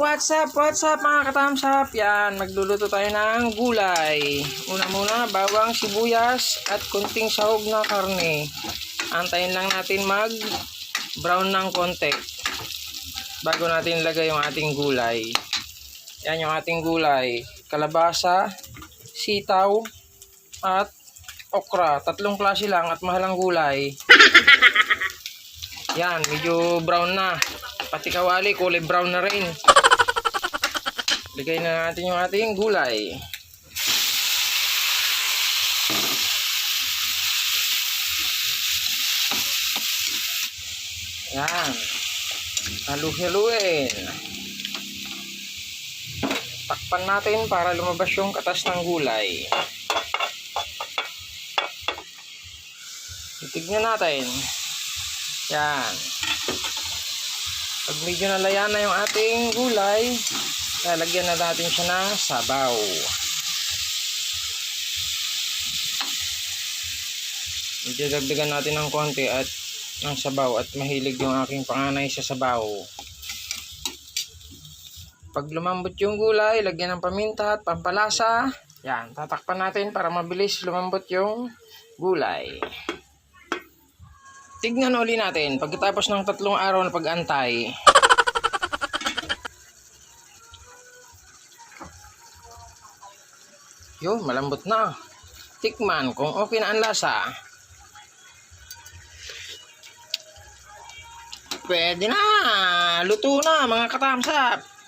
What's up, what's up mga katamsap? Yan, magluluto tayo ng gulay. Una muna, bawang, sibuyas at kunting sahog na karne. Antayin lang natin mag brown ng konti bago natin lagay yung ating gulay. Yan yung ating gulay. Kalabasa, sitaw, at okra. Tatlong klase lang at mahalang gulay. Yan, medyo brown na. Pati kawali, kulay brown na rin. Lagay na natin yung ating gulay. Yan. Halu-haluin. Takpan natin para lumabas yung katas ng gulay. Titignan natin. Yan. Pag medyo nalayan na yung ating gulay, lalagyan na natin siya ng sabaw. Medyo dagdagan natin ng konti at ng sabaw at mahilig yung aking panganay sa sabaw. Pag lumambot yung gulay, lagyan ng paminta at pampalasa. Yan, tatakpan natin para mabilis lumambot yung gulay. Tignan uli natin pagkatapos ng tatlong araw na pag-antay. Yun, malambot na. Tikman kung okay na ang lasa. Pwede na. Luto na mga katamsap.